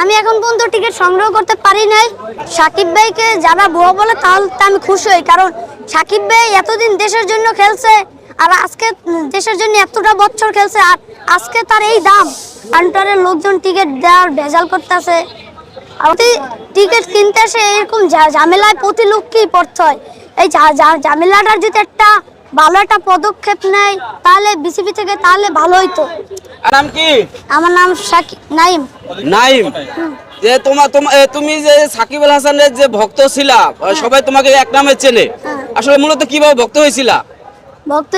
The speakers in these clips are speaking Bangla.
আমি এখন পর্যন্ত টিকিট সংগ্রহ করতে পারি নাই। সাকিব ভাইকে যারা ভুয়া বলে তাহলে তো আমি খুশি হই, কারণ সাকিব ভাই এতদিন দেশের জন্য খেলছে আর আজকে দেশের জন্য এতটা বছর খেলছে আর আজকে তার এই দাম কাউন্টারের লোকজন টিকিট দেওয়ার ভেজাল করতেছে। টিকিট কিনতে আসে এরকম ঝামেলায় প্রতি লোককেই পড়তে হয়। এই ঝামেলাটার যদি একটা ভালো একটা পদক্ষেপ নেয় তাহলে বিসিবি থেকে তাহলে ভালো হইতো। নাম কি? আমার নাম সাকিব নাইম। নাইম? যে তোমার তোমা- তুমি যে সাকিব আল হাসানের যে ভক্ত ছিলা সবাই তোমাকে এক নামে চেনে। আসলে মূলত কীভাবে ভক্ত হয়েছিলা? ভক্ত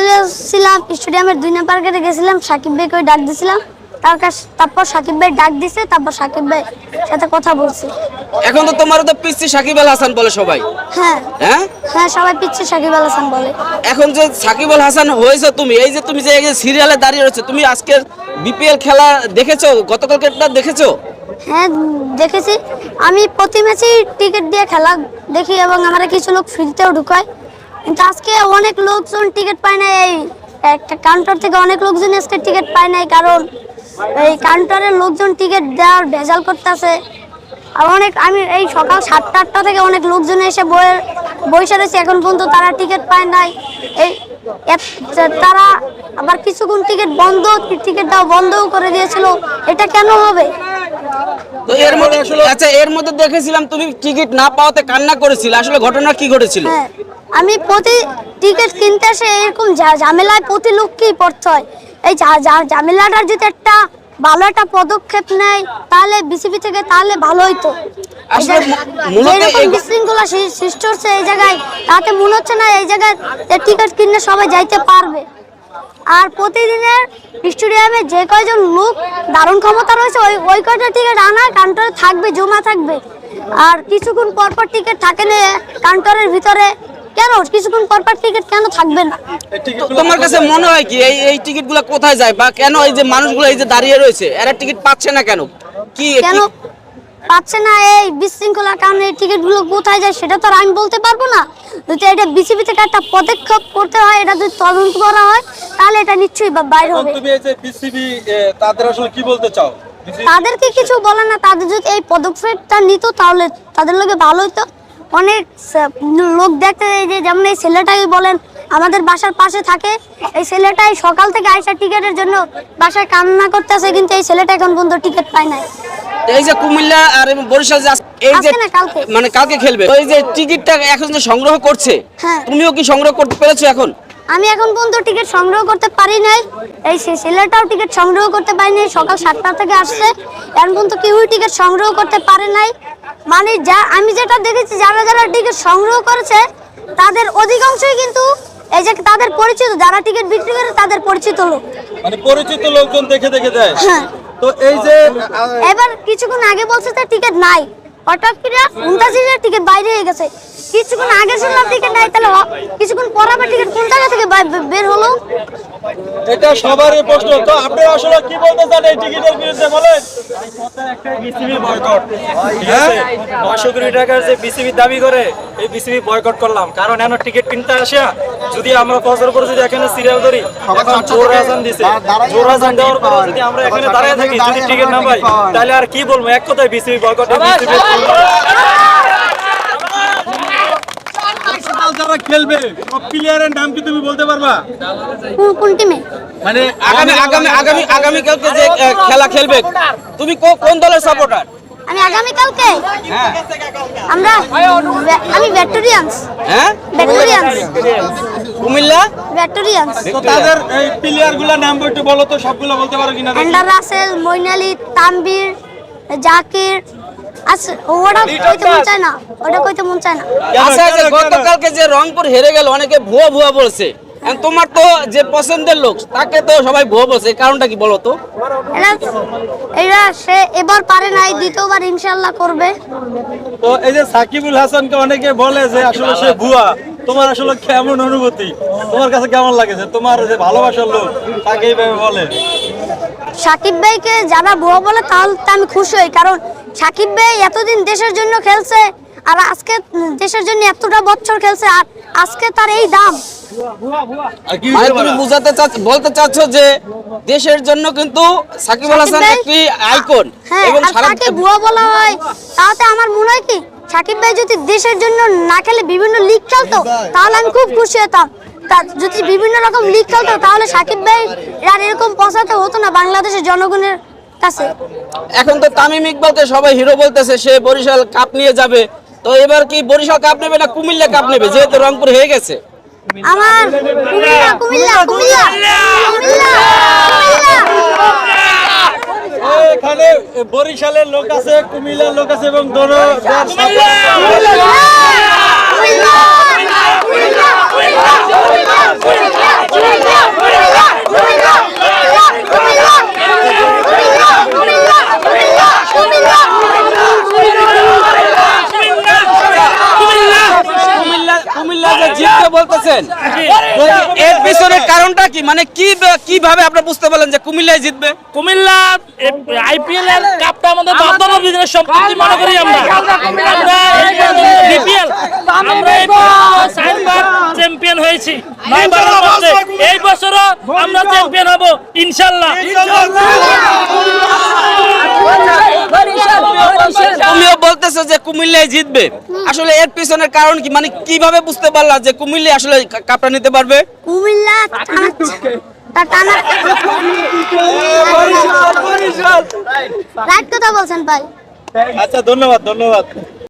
ছিলাম স্টেডিয়ামের দুই নাম্বার গেছিলাম সাকিব ভাইকে ডাক দিছিলাম। তার কাছ তারপর সাকিব ভাই ডাক দিছে তারপর সাকিব ভাই সাথে কথা বলছি। এখন তো তোমার তো পিসি সাকিব আল হাসান বলে সবাই। হ্যাঁ। হ্যাঁ? হ্যাঁ সবাই পিচ্ছে সাকিব আল হাসান বলে। এখন যে সাকিব আল হাসান হয়েছে তুমি এই যে তুমি যে সিরিয়ালে দাঁড়িয়ে রয়েছে তুমি আজকের বিপিএল খেলা দেখেছ? গতকালকেরটা দেখেছ? হ্যাঁ দেখেছি। আমি প্রতি ম্যাচেই টিকিট দিয়ে খেলা দেখি এবং আমরা কিছু লোক ফ্রিতেও ঢুকায়। কিন্তু আজকে অনেক লোকজন টিকিট পায় না এই একটা কাউন্টার থেকে অনেক লোকজন আজকে টিকিট পায় নাই কারণ এই কাউন্টারের লোকজন টিকিট দেওয়ার ভেজাল করতেছে। আর অনেক আমি এই সকাল সাতটা আটটা থেকে অনেক লোকজন এসে বইয়ের বইসা রয়েছে। এখন পর্যন্ত তারা টিকিট পায় নাই। এই তারা আবার কিছুক্ষণ টিকিট বন্ধ টিকিট দেওয়া বন্ধও করে দিয়েছিল। এটা কেন হবে? তো এর মধ্যে আচ্ছা এর মধ্যে দেখেছিলাম তুমি টিকিট না পাওয়াতে কান্না করেছিলে। আসলে ঘটনা কি ঘটেছিল? আমি প্রতি টিকিট কিনতে আসে এরকম ঝামেলায় প্রতি লোককেই পড়তে হয়। এই ঝামেলাটার যদি একটা ভালো একটা পদক্ষেপ নেয় তাহলে বিসিবি থেকে তাহলে ভালো হইতো। বিশৃঙ্খলা সৃষ্টি হচ্ছে এই জায়গায় তাতে মনে হচ্ছে না এই জায়গায় টিকিট কিনলে সবাই যাইতে পারবে। আর প্রতিদিনের স্টেডিয়ামে যে কয়জন লোক দারুণ ক্ষমতা রয়েছে ওই ওই কয়টা টিকিট আনা কাউন্টারে থাকবে জমা থাকবে। আর কিছুক্ষণ পর পর টিকিট থাকে না কাউন্টারের ভিতরে কেন? কিছুক্ষণ পর পর টিকিট কেন থাকবে না? তোমার কাছে মনে হয় কি এই এই টিকিটগুলো কোথায় যায়? বা কেন এই যে মানুষগুলো এই যে দাঁড়িয়ে রয়েছে এরা টিকিট পাচ্ছে না কেন? কি কেন পাচ্ছে না এই বিশৃঙ্খলার কারণে এই টিকিটগুলো কোথায় যায় সেটা তো আর আমি বলতে পারব না। যদি এটা বিসিবি থেকে একটা পদক্ষেপ করতে হয় এটা যদি তদন্ত করা হয় তাহলে এটা নিশ্চয়ই বা- বাইরে হবে। তুমি এই যে বিসিবি তাদের আসলে কি বলতে চাও? তাদেরকে কিছু বলে না তাদের যদি এই পদক্ষেপটা নিত তাহলে তাদের লোকে ভালো হতো অনেক লোক দেখতে যায় যে যেমন এই ছেলেটাই বলেন আমাদের বাসার পাশে থাকে। এই ছেলেটাই সকাল থেকে আইসা টিকিটের জন্য বাসায় কান্না করতেছে কিন্তু এই ছেলেটা এখন পর্যন্ত টিকিট পায় নাই। এই যে কুমিল্লা আর বরিশাল যে এই যে। মানে কালকে খেলবে। ওই যে টিকিটটা এখন যে সংগ্রহ করছে হ্যাঁ। তুমিও কি সংগ্রহ করতে পেরেছ এখন? আমি এখন পর্যন্ত টিকিট সংগ্রহ করতে পারি নাই। এই ছেলেটাও টিকিট সংগ্রহ করতে পারি নাই সকাল সাতটা থেকে আসছে। এখন পর্যন্ত কেউই টিকিট সংগ্রহ করতে পারে নাই। মানে যা আমি যেটা দেখেছি যারা যারা টিকিট সংগ্রহ করেছে তাদের অধিকাংশই কিন্তু এই যে তাদের পরিচিত যারা টিকিট বিক্রি করে তাদের পরিচিত লোক। মানে পরিচিত লোকজন দেখে দেখে দেয়। হ্যাঁ। তো এই যে এবার কিছুক্ষণ আগে বলছে যে টিকিট নাই। হঠাৎ করে টিকিট বাইরে হয়ে গেছে। কিছুক্ষণ আগে শুনলাম টিকিট নাই তাহলে কিছুক্ষণ পর আবার টিকিট কোন জায়গা থেকে বের হলো? এটা সবারই প্রশ্ন তো আপনি আসলে কি বলতে চান এই টিকিটের বিরুদ্ধে বলেন? বিসিবি বয়কট ঠিক আছে? কোটি টাকার যে বিসিবি দাবি করে এই বিসিবি বয়কট করলাম। কারণ এখন টিকিট কিনতে আসিয়া যদি আমরা যদি এখানে সিরিয়াল ধরি জোর দিছে। জোর হাসান দেওয়ার পরে যদি আমরা এখানে দাঁড়িয়ে থাকি যদি টিকিট না পাই তাহলে আর কি বলব? এক কথায় বিসিবি বয়কট বিসিবি যারা খেলবে। সব প্লেয়ারের নাম কি তুমি বলতে পারবা? কোন- টিমে মানে আগামী আগামী আগামী আগামী কালকে যে খেলা খেলবে তুমি কো- কোন দলের সাপোর্টার আমি আগামীকালকে হ্যাঁ। আমরা আমি ভেক্টোরিয়ান্স হ্যাঁ? ভেক্টোরিয়ান্স কুমিল্লা? ভেক্টোরিয়ান্স তো তাদের এই প্লেয়ারগুলার নাম একটু বলো তো সবগুলো বলতে পারো কিনা? অ্যান্ডার রাসেল মইনালি তানবীর জাকির আচ্ছা ওটা কইতে মন চায় না ওটা কইতে মন চায় না। আচ্ছা যে গতকালকে যে রংপুর হেরে গেল অনেকে ভুয়া ভুয়া বলছে। তোমার তো যে পছন্দের লোক তাকে তো সবাই ভুয়া বলছে কারণটা কি বলো তো? এটা এটা সে এবার পারে নাই দ্বিতীয়বার ইনশাল্লাহ করবে। তো এই যে সাকিবুল হাসানকে অনেকে বলে যে আসলে সে ভুয়া তোমার আসলে কেমন অনুভূতি? তোমার কাছে কেমন লাগেছে? তোমার যে ভালোবাসার লোক তাকে এইভাবে বলে? সাকিব ভাইকে যারা ভুয়া বলে তাহলে তো আমি খুশি হই কারণ সাকিব ভাই এতদিন দেশের জন্য খেলছে আর আজকে দেশের জন্য এতটা বছর খেলছে আর আজকে তার এই দাম। মানে তুমি বুঝাতে চাচ্ছ বলতে চাচ্ছ যে দেশের জন্য কিন্তু সাকিব আল হাসান একটি আইকন হ্যাঁ এবং সারা তাকে ভুয়া বলা হয় তাতে আমার মনে হয় কি সাকিব ভাই যদি দেশের জন্য না খেলে বিভিন্ন লিগ খেলতো তাহলে আমি খুব খুশি হতাম। যদি বিভিন্ন রকম লিগ খেলতো তাহলে সাকিব ভাই আর এরকম পৌঁছাতে হতো না বাংলাদেশের জনগণের কাছে। এখন তো তামিম ইকবালকে সবাই হিরো বলতেছে সে বরিশাল কাপ নিয়ে যাবে। তো এবার কি বরিশাল কাপ নেবে না কুমিল্লা কাপ নেবে? যেহেতু রংপুর হয়ে গেছে। আমার কুমিল্লা কুমিল্লা কুমিল্লা। এখানে বরিশালের লোক আছে কুমিল্লার লোক আছে এবং দোনো জিততে এর পিছনের কারণটা কি? মানে কি কীভাবে আপনি বুঝতে পারলেন যে কুমিল্লায় জিতবে? কুমিল্লা আইপিএল এর কাপটা আমাদের বিজনেস সম্পত্তি মনে করি আমরা। আমরা বিপিএল। চ্যাম্পিয়ন হয়েছি। এই বছরও আমরা চ্যাম্পিয়ন হব ইনশাল্লাহ। তুমিও বলতেছো যে কুমিল্লায় জিতবে। আসলে এর পিছনের কারণ কি? মানে কীভাবে বুঝতে পারলা যে কুমিল্লা আসলে কাপটা নিতে পারবে? কুমিল্লা কথা বলছেন ভাই। আচ্ছা ধন্যবাদ ধন্যবাদ।